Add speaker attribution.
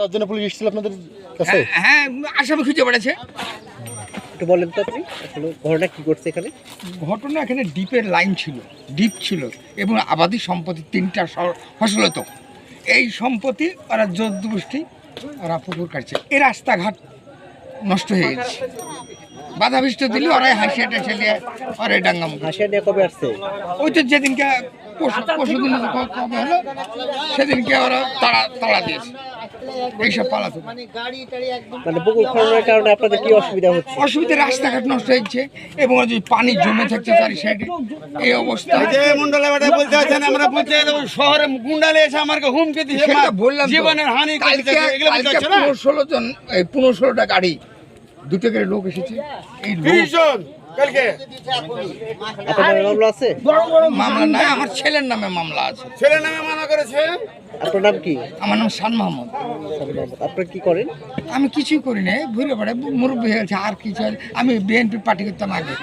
Speaker 1: তার জন্য পুলিশ এসেছিল আপনাদের কাছে?
Speaker 2: হ্যাঁ আসামি খুঁজে বেড়াচ্ছে।
Speaker 3: একটু বলেন তো আপনি আসলে ঘটনা কি করছে এখানে?
Speaker 2: ঘটনা এখানে ডিপের লাইন ছিল ডিপ ছিল এবং আবাদি সম্পত্তি তিনটা স- ফসল হতো এই সম্পত্তি ওরা জোরদুষ্টি ওরা পুকুর কাটছে। এই রাস্তাঘাট নষ্ট হয়ে গেছে। বাধা বিষ্ট দিলে ওরাই হাসিয়া টেসে নিয়ে ওরাই ডাঙ্গাম
Speaker 3: হাসিয়া নিয়ে কবে আসছে?
Speaker 2: ওই তো যেদিনকে কবে হলো সেদিনকে ওরা তাড়া তাড়া দিয়েছে। এইসব পালাতো।
Speaker 3: মানে পুকুর খননের কারণে আপনাদের কি অসুবিধা হচ্ছে?
Speaker 2: অসুবিধা রাস্তাঘাট নষ্ট এবং পানি জমে থাকছে চারি সাইডে এই অবস্থা।
Speaker 4: যে মন্ডলে বেটা বলতে আছেন আমরা বলতে শহরে গুন্ডালে এসে আমাকে হুমকি দিছে
Speaker 2: সেটা বললাম
Speaker 4: জীবনের হানি?
Speaker 2: পনেরো ষোলো জন এই পনেরো ষোলোটা গাড়ি দুটো করে লোক এসেছে। এই লোক
Speaker 3: মামলা আছে?
Speaker 2: মামলা নাই আমার ছেলের নামে মামলা আছে।
Speaker 4: ছেলের নামে মামলা করেছে?
Speaker 3: আপনার নাম কি?
Speaker 2: আমার নাম শান মাহমুদ।
Speaker 3: কি করেন?
Speaker 2: আমি কিছুই করি না ঘুরে বেড়ে মুরব্বী হয়েছে আর কিছু আমি বিএনপি পার্টি করতাম আগে।